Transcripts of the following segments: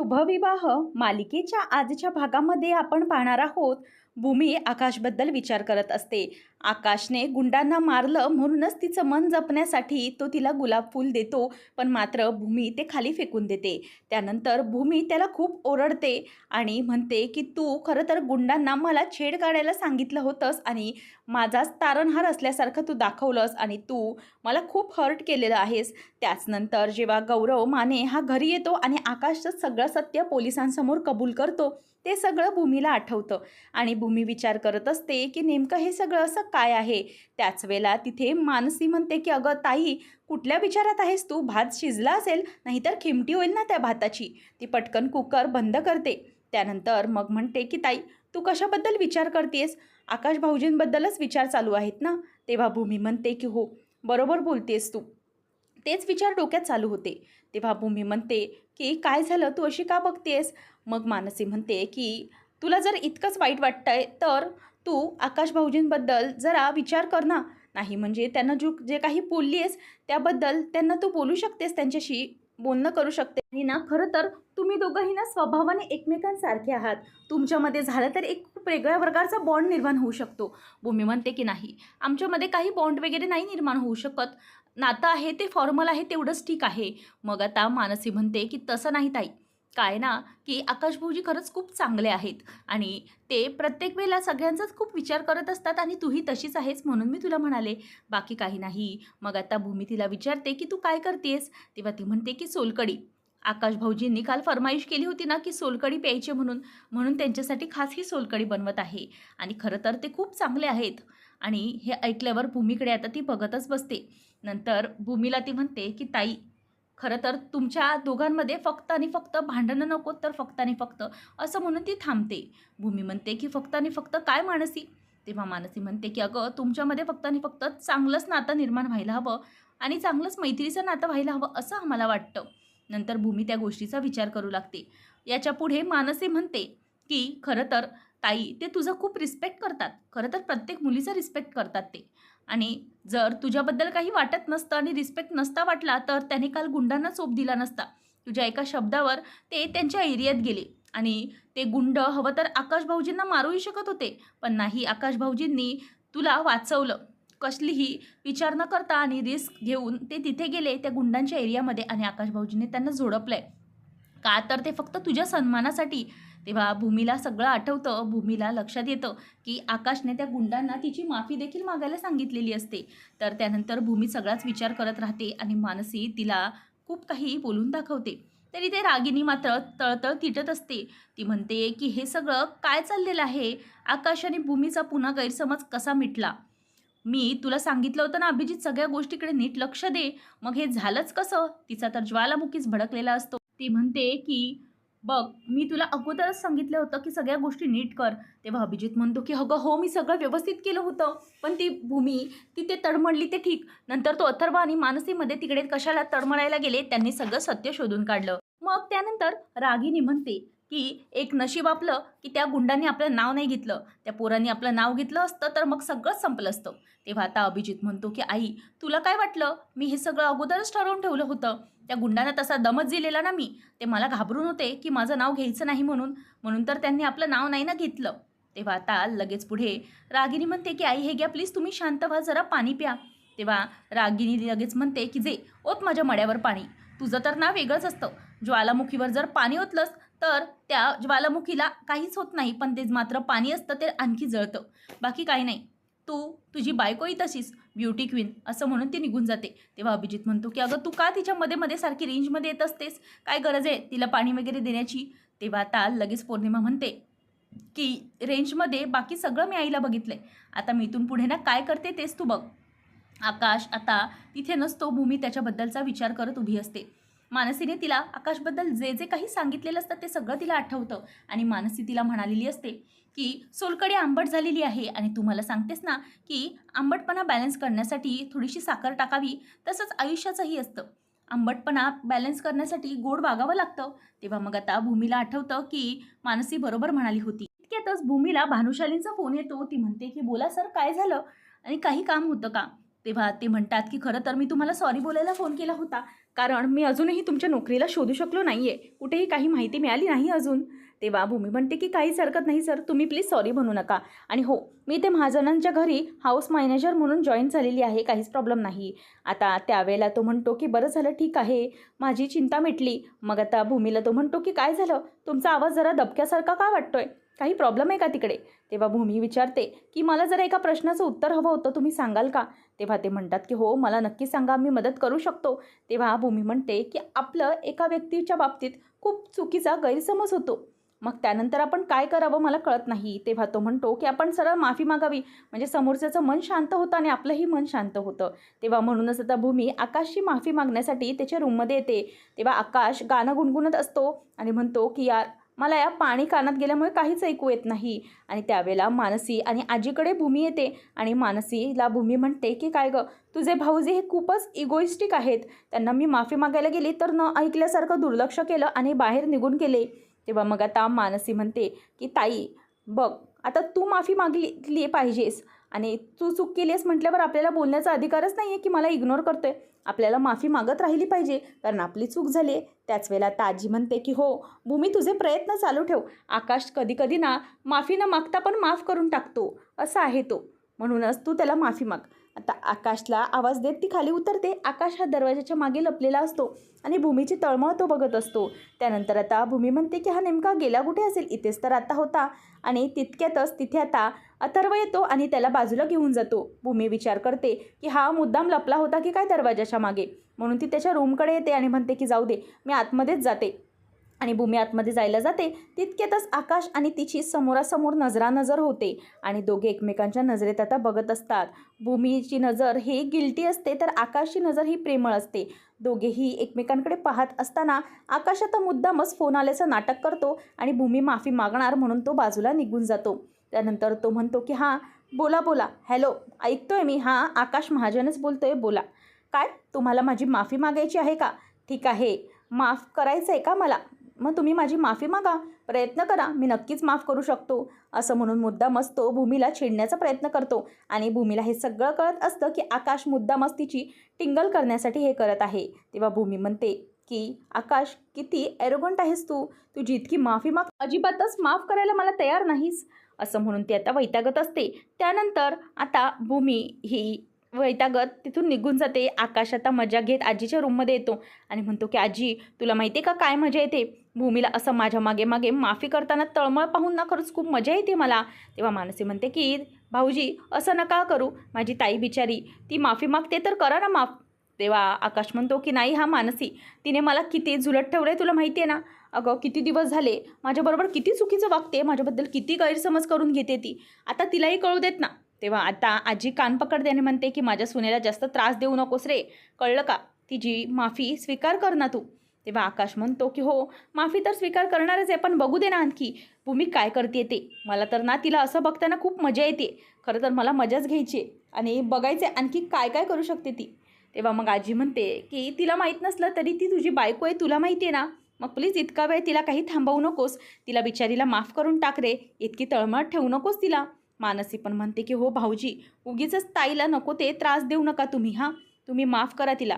शुभविवाह मालिकेच्या आजच्या भागामध्ये आपण पाहणार आहोत. भूमी आकाशबद्दल विचार करत असते. आकाशने गुंडांना मारलं म्हणूनच तिचं मन जपण्यासाठी तो तिला गुलाब फूल देतो पण मात्र भूमी ते खाली फेकून देते. त्यानंतर भूमी त्याला खूप ओरडते आणि म्हणते की तू खरं तर गुंडांना मला छेड काढायला सांगितलं होतंस आणि माझाच तारणहार असल्यासारखं तू दाखवलंस आणि तू मला खूप हर्ट केलेलं आहेस. त्याचनंतर जेव्हा गौरव माने हा घरी येतो आणि आकाशचं सगळं सत्य पोलिसांसमोर कबूल करतो ते सगळं भूमीला आठवतं. आणि भूमी विचार करत असते की नेमकं हे सगळं असं काय आहे? त्याच वेळेला तिथे मानसी म्हणते की अगं ताई कुठल्या विचारात आहेस तू? भात शिजला असेल नाहीतर खिमटी होईल ना त्या भाताची. ती पटकन कुकर बंद करते. त्यानंतर मग म्हणते की ताई तू कशाबद्दल विचार करतेस? आकाश भाऊजींबद्दलच विचार चालू आहेत ना? तेव्हा भूमी म्हणते की हो बरोबर बोलतेस तू. तेच विचार डोक्यात चालू होते. तेव्हा भूमी म्हणते की काय झालं? तू अशी का बघतेस? मग मानसी म्हणते की तुला जर इतकंच वाईट वाटतंय तर तू आकाश भाऊजींबद्दल जरा विचार कर ना. नाही म्हणजे त्यांना जो जे काही बोलली आहेस त्याबद्दल त्यांना तू बोलू शकतेस त्यांच्याशी. बोलणं करू शकते. आणि ना खरं तर तुम्ही दोघंही ना स्वभावाने एकमेकांसारखे आहात. तुमच्यामध्ये झालं तर एक खूप वेगळ्या प्रकारचा बॉन्ड निर्माण होऊ शकतो. भूमी म्हणते की नाही आमच्यामध्ये काही बॉन्ड वगैरे नाही निर्माण होऊ शकत. नातं आहे ते फॉर्मल आहे तेवढंच ठीक आहे. मग आता मानसी म्हणते की तसं नाही ताई. काय ना की आकाशभाऊजी खरंच खूप चांगले आहेत. आणि ते प्रत्येक वेळेला सगळ्यांचाच खूप विचार करत असतात आणि तूही तशीच आहेस म्हणून मी तुला म्हणाले. बाकी काही नाही. मग आता भूमी तिला विचारते की तू काय करतेस? तेव्हा ती म्हणते की सोलकडी आकाश भाऊजींनी काल फरमाईश केली होती ना की सोलकडी प्यायची म्हणून म्हणून त्यांच्यासाठी खास ही सोलकडी बनवत आहे. आणि खरं तर ते खूप चांगले आहेत. आणि हे ऐकल्यावर भूमीकडे आता ती बघतच बसते. नंतर भूमीला ती म्हणते की ताई खरं तर तुमच्या दोघांमध्ये फक्त आणि फक्त भांडणं नको तर फक्त आणि फक्त असं म्हणून ती थांबते. भूमी म्हणते की फक्त आणि फक्त काय मानसी? तेव्हा मानसी म्हणते की अगं तुमच्यामध्ये फक्त आणि फक्त चांगलंच नातं निर्माण व्हायला हवं आणि चांगलंच मैत्रीचं नातं व्हायला हवं असं आम्हाला वाटतं. नंतर भूमी त्या गोष्टीचा विचार करू लागते. याच्यापुढे मानसी म्हणते की खरं तर ताई ते तुझं खूप रिस्पेक्ट करतात. खरं तर प्रत्येक मुलीचं रिस्पेक्ट करतात ते. आणि जर तुझ्याबद्दल काही वाटत नसतं आणि रिस्पेक्ट नसता वाटला तर त्याने काल गुंडांना चोप दिला नसता. तुझ्या एका शब्दावर ते त्यांच्या एरियात गेले आणि ते गुंड हवं तर आकाश भाऊजींना मारूही शकत होते पण नाही आकाश भाऊजींनी तुला वाचवलं. कसलीही विचार न करता आणि रिस्क घेऊन ते तिथे गेले त्या गुंडांच्या एरियामध्ये आणि आकाश भाऊजींनी त्यांना झोडपलंय. का तर ते फक्त तुझ्या सन्मानासाठी तेव्हा भूमीला सगळं आठवतं भूमीला लक्षात येतं की आकाशने त्या गुंडांना तिची माफी देखील मागायला सांगितलेली असते. तर त्यानंतर भूमी सगळाच विचार करत राहते आणि मानसी तिला खूप काही बोलून दाखवते. तरी ते रागिनी मात्र तळतळ तिटत असते. ती म्हणते की हे सगळं काय चाललेलं आहे? आकाश आणि भूमीचा पुन्हा गैरसमज कसा मिटला? मी तुला सांगितलं होतं ना अभिजित सगळ्या गोष्टीकडे नीट लक्ष दे. मग हे झालंच कसं? तिचा तर ज्वालामुखीच भडकलेला असतो. ती म्हणते की बघ मी तुला अगोदरच सांगितलं होतं की सगळ्या गोष्टी नीट कर. तेव्हा अभिजित म्हणतो की अगं हो मी सगळं व्यवस्थित केलं होतं. पण ती भूमी तिथे तडमडली ते ठीक. नंतर तो अथर्व आणि मानसीमध्ये तिकडे कशाला तडमडायला गेले त्यांनी सगळं सत्य शोधून काढलं. मग त्यानंतर रागिनी म्हणते की एक नशीब आपलं की त्या गुंडांनी आपलं नाव नाही घेतलं. त्या पोरांनी आपलं नाव घेतलं असतं तर मग सगळंच संपलं असतं. तेव्हा आता अभिजित म्हणतो की आई तुला काय वाटलं? मी हे सगळं अगोदरच ठरवून ठेवलं होतं. त्या गुंडांना तसा दमच दिलेला ना मी. ते मला घाबरून होते की माझं नाव घ्यायचं नाही म्हणून. म्हणून तर त्यांनी आपलं नाव नाही ना घेतलं. तेव्हा आता लगेच पुढे रागिनी म्हणते की आई हे घ्या प्लीज तुम्ही शांत व्हा जरा पाणी प्या. तेव्हा रागिनी लगेच म्हणते की जे ओत माझ्या मड्यावर पाणी. तुझं तर नाव वेगळंच असतं. ज्वालामुखीवर जर पाणी ओतलंस तर त्या ज्वालामुखीला काहीच होत नाही पण ते मात्र पाणी असतं ते आणखी जळतं. बाकी काही नाही. तू तुझी बायकोही तशीच ब्युटी क्वीन असं म्हणून ती निघून जाते. तेव्हा अभिजित म्हणतो की अगं तू का तिच्या मध्ये मध्ये सारखी रेंजमध्ये येत असतेस? काय गरज आहे तिला पाणी वगैरे देण्याची? तेव्हा आता लगेच पौर्णिमा म्हणते की रेंजमध्ये बाकी सगळं मी आईला बघितलं आहे आता मी इथून पुढे ना काय करते तेच तू बघ. आकाश आता तिथे नसतो भूमी त्याच्याबद्दलचा विचार करत उभी असते. मानसीने तिला आकाशबद्दल जे जे काही सांगितलेलं असतं ते सगळं तिला आठवतं. आणि मानसी तिला म्हणालेली असते की सोलकडी आंबट झालेली आहे आणि तू मला सांगतेस ना की आंबटपणा बॅलन्स करण्यासाठी थोडीशी साखर टाकावी तसंच आयुष्याचंही असतं. आंबटपणा बॅलन्स करण्यासाठी गोड वागावं लागतं. तेव्हा मग आता भूमीला आठवतं की मानसी बरोबर म्हणाली होती. इतक्यातच भूमीला भानुशालींचा फोन येतो. ती म्हणते की बोला सर काय झालं? आणि काही काम होतं का? तेव्हा ते म्हणतात की खरं तर मी तुम्हाला सॉरी बोलायला फोन केला होता. कारण मी अजूनही तुमच्या नोकरीला शोधू शकलो नाही आहे कुठेही काही माहिती मिळाली नाही अजून. तेव्हा भूमी म्हणते की काहीच हरकत नाही सर. तुम्ही प्लीज सॉरी म्हणू नका. आणि हो मी ते महाजनांच्या घरी हाऊस मॅनेजर म्हणून जॉईन झालेली आहे. काहीच प्रॉब्लेम नाही. आता त्यावेळेला तो म्हणतो की बरं झालं ठीक आहे. माझी चिंता मिटली. मग आता भूमीला तो म्हणतो की काय झालं? तुमचा आवाज जरा दबक्यासारखा का वाटतोय? काही प्रॉब्लेम आहे का तिकडे? तेव्हा भूमी विचारते की मला जरा एका प्रश्नाचं उत्तर हवं होतं तुम्ही सांगाल का? तेव्हा ते म्हणतात की हो मला नक्की सांगा मी मदत करू शकतो. तेव्हा भूमी म्हणते की आपलं एका व्यक्तीच्या बाबतीत खूप चुकीचा गैरसमज होतो. मग त्यानंतर आपण काय करावं मला कळत नाही. तेव्हा तो म्हणतो की आपण सरळ माफी मागावी. म्हणजे समोरच्याचं मन शांत होतं आणि आपलंही मन शांत होतं. तेव्हा म्हणूनच आता भूमी आकाशची माफी मागण्यासाठी त्याच्या रूममध्ये येते. तेव्हा आकाश गाणं गुणगुणत असतो आणि म्हणतो की यार मला या पाणी कानात गेल्यामुळे काहीच ऐकू येत नाही. आणि त्यावेळेला मानसी आणि आजीकडे भूमी येते. आणि मानसीला भूमी म्हणते की काय गं तुझे भाऊजे हे खूपच इगोइस्टिक आहेत. त्यांना मी माफी मागायला गेली तर न ऐकल्यासारखं दुर्लक्ष केलं आणि बाहेर निघून गेले. तेव्हा मग आता मानसी म्हणते की ताई बघ आता तू माफी मागली पाहिजेस. आणि तू चूक केली आहेस म्हटल्यावर आपल्याला बोलण्याचा अधिकारच नाही आहे की मला इग्नोर करतोय. आपल्याला माफी मागत राहिली पाहिजे. कारण आपली चूक झाली आहे त्याच वेळेला ताजी म्हणते की हो भूमी तुझे प्रयत्न चालू ठेव. आकाश कधी कधी ना माफी न मागता पण माफ करून टाकतो. असा आहे तो. म्हणूनच तू त्याला माफी माग. आता आकाशला आवाज देत ती खाली उतरते. आकाश हा दरवाजाच्या मागे लपलेला असतो आणि भूमीची तळमळ तो बघत असतो. त्यानंतर आता भूमी म्हणते की हा नेमका गेला कुठे असेल? इथेच तर आता होता. आणि तितक्यातच तिथे आता अथर्व येतो आणि त्याला बाजूला घेऊन जातो. भूमी विचार करते की हा मुद्दाम लपला होता की काय दरवाजाच्या मागे? म्हणून ती त्याच्या रूमकडे येते आणि म्हणते की जाऊ दे मी आतमध्येच जाते. आणि भूमी आतमध्ये जायला जाते तितक्यातच आकाश आणि तिची समोरासमोर नजरानजर होते आणि दोघे एकमेकांच्या नजरेत आता बघत असतात. भूमीची नजर ही गिल्टी असते तर आकाशची नजर ही प्रेमळ असते. दोघेही एकमेकांकडे पाहत असताना आकाश आता मुद्दामच फोन आल्याचं नाटक करतो आणि भूमी माफी मागणार म्हणून तो बाजूला निघून जातो. त्यानंतर तो म्हणतो की हां बोला बोला. हॅलो ऐकतोय मी. हां आकाश महाजनच बोलतोय. बोला. काय? तुम्हाला माझी माफी मागायची आहे का? ठीक आहे. माफ करायचं आहे का मला? मग तुम्ही माझी माफी मागा. प्रयत्न करा. मी नक्कीच माफ करू शकतो. असं म्हणून मुद्दामच तो भूमीला छेडण्याचा प्रयत्न करतो. आणि भूमीला हे सगळं कळत असतं की आकाश मुद्दामच तिची टिंगल करण्यासाठी हे करत आहे. तेव्हा भूमी म्हणते की आकाश किती एरोगंट आहेस तू? तुझी इतकी माफी माग अजिबातच माफ करायला मला तयार नाहीस. असं म्हणून ती आता वैतागत असते. त्यानंतर आता भूमी ही वैतागत तिथून निघून जाते. आकाश आता मजा घेत आजीच्या रूममध्ये येतो. आणि म्हणतो की आजी तुला माहिती आहे का काय मजा येते? भूमीला असं माझ्या मागे मागे माफी करताना तळमळ पाहून ना खरंच खूप मजा येते मला. तेव्हा मानसी म्हणते की भाऊजी असं नका करू. माझी ताई बिचारी ती माफी मागते तर करा ना माफ. तेव्हा आकाश म्हणतो की नाही हा मानसी तिने मला किती झुलट ठेवलं आहे तुला माहिती आहे ना? अगं किती दिवस झाले? माझ्याबरोबर किती चुकीचं वागते? माझ्याबद्दल किती गैरसमज करून घेते ती? आता तिलाही कळू देत ना. तेव्हा आता आजी कान पकडते आणि म्हणते की माझ्या सुनेला जास्त त्रास देऊ नकोस रे. कळलं का? तिची माफी स्वीकार कर ना तू. तेव्हा आकाश म्हणतो की हो माफी तर स्वीकार करणारच आहे पण बघू दे ना आणखी. भूमी काय करते ते? मला तर ना तिला असं बघताना खूप मजा येते. खरं तर मला मजाच घ्यायची आणि बघायचे आणखी काय काय करू शकते ती? तेव्हा मग आजी म्हणते की तिला माहीत नसलं तरी ती तुझी बायको आहे तुला माहिती आहे ना? मग प्लीज इतका वेळ तिला काही थांबवू नकोस. तिला बिचारीला माफ करून टाक रे. इतकी तळमळ ठेवू नकोस तिला. मानसी पण म्हणते की हो भाऊजी उगीच ताईला नको ते त्रास देऊ नका तुम्ही हां. तुम्ही माफ करा तिला.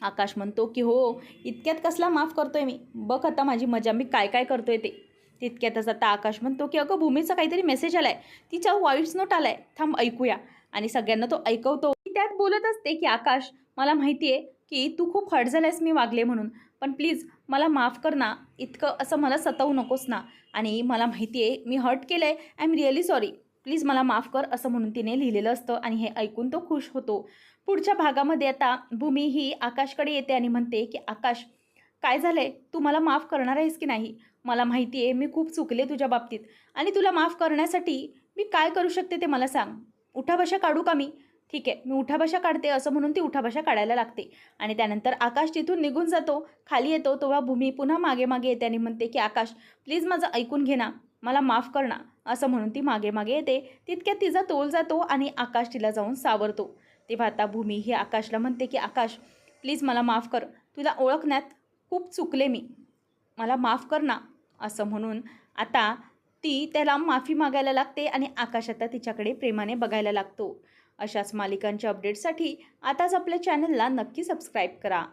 आकाश म्हणतो की हो इतक्यात कसला माफ करतोय मी? बघ आता माझी मजा मी काय काय करतोय ते. तितक्यातच आता आकाश म्हणतो की अगं भूमीचा काहीतरी मेसेज आलाय. तिच्या व्हॉइस नोट आलाय. थांब ऐकूया. आणि सगळ्यांना तो ऐकवतो. त्यात बोलत असते की आकाश मला माहिती आहे की तू खूप हर्ट झालायस मी वागले म्हणून. पण प्लीज मला माफ कर ना. इतकं असं मला सतवू नकोस ना. आणि मला माहिती आहे मी हर्ट केलं आहे I am really sorry please मला माफ कर असं म्हणून तिने लिहिलेलं असतं आणि हे ऐकून तो खुश होतो. पुढच्या भागामध्ये आता भूमी ही आकाशकडे येते आणि म्हणते की आकाश काय झालं आहे तू मला माफ करणार आहेस की नाही? मला माहिती आहे मी खूप चुकले तुझ्या बाबतीत. आणि तुला माफ करण्यासाठी मी काय करू शकते ते मला सांग. उठाभाषा काढू का मी? ठीक आहे मी उठाभाषा काढते असं म्हणून ती उठाभाषा काढायला लागते. आणि त्यानंतर आकाश तिथून निघून जातो खाली येतो तेव्हा भूमी पुन्हा मागे मागे येते आणि म्हणते की आकाश प्लीज माझं ऐकून घे ना. मला माफ कर ना असं म्हणून ती मागे मागे येते. तितक्यात तिचा तोल जातो आणि आकाश तिला जाऊन सावरतो. तेव्हा आता भूमी ही आकाशला म्हणते की आकाश प्लीज मला माफ कर. तुला ओळखण्यात खूप चुकले मी. मला माफ कर ना असं म्हणून आता ती त्याला माफी मागायला लागते आणि आकाश आता तिच्याकडे प्रेमाने बघायला लागतो. अशाच मालिकांच्या अपडेटसाठी आताच आपल्या चॅनलला नक्की सबस्क्राईब करा.